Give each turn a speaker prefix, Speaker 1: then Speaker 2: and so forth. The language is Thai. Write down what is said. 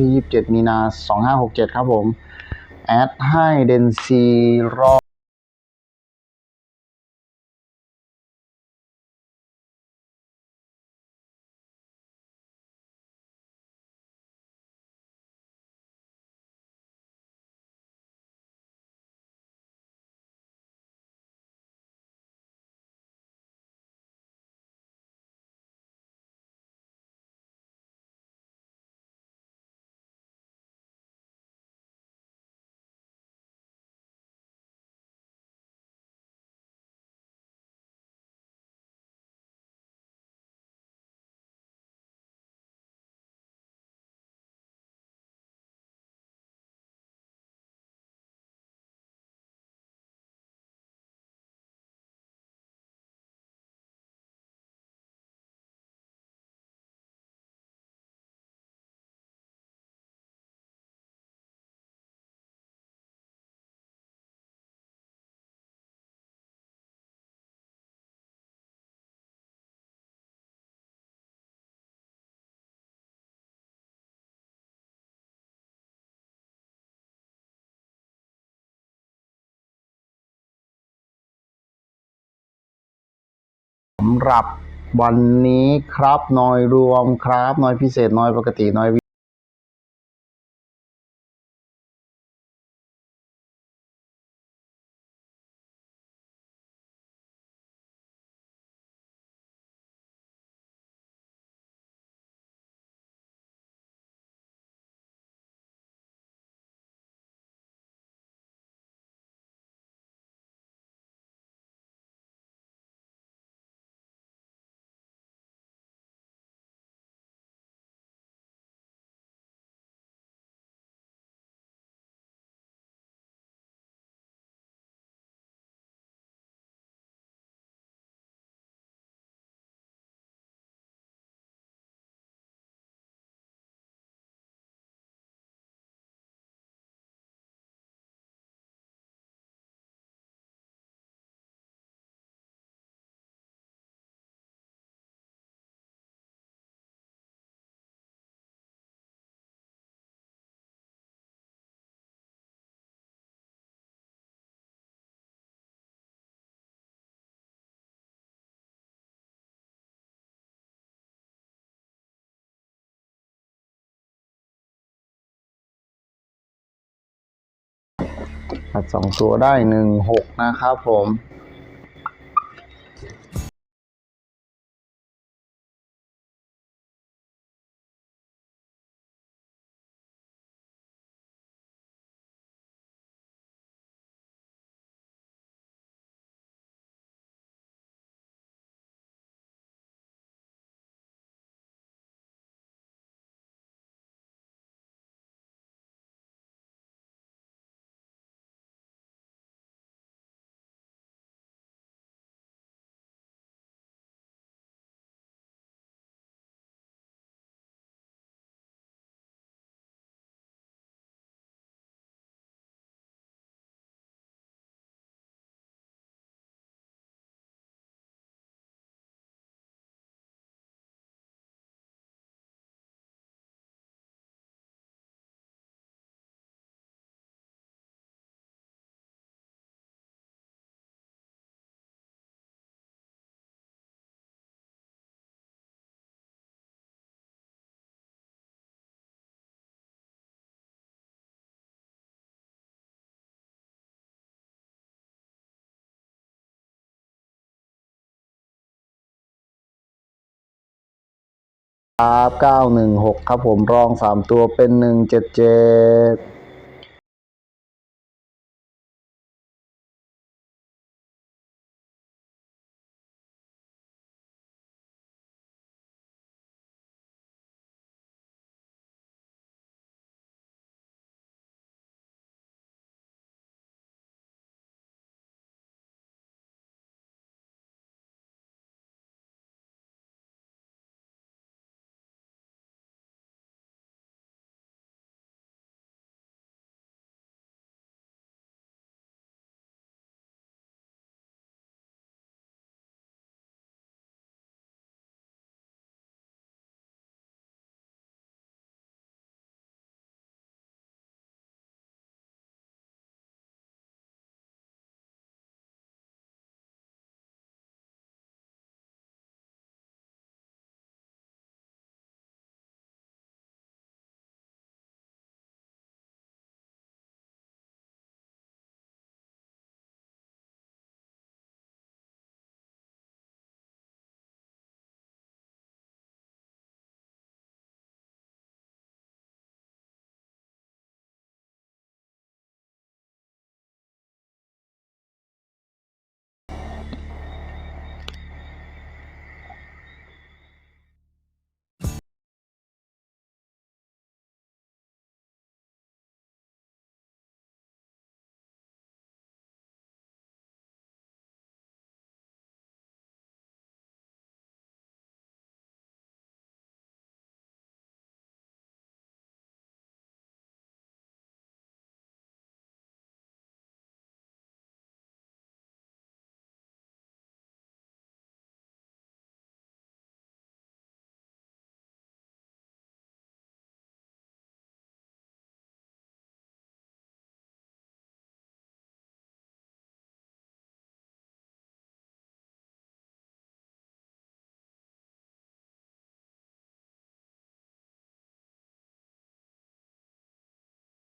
Speaker 1: ที่ 27 มีนา 2567 ครับผม แอดให้เดนซีรอำหรับวันนี้ครับนอยรวมครับนอยพิเศษนอยปกตินอย ดสองตัวได้หนึ่งหกนะครับผม ครับ916 ครับผมรอง 3 ตัวเป็น 177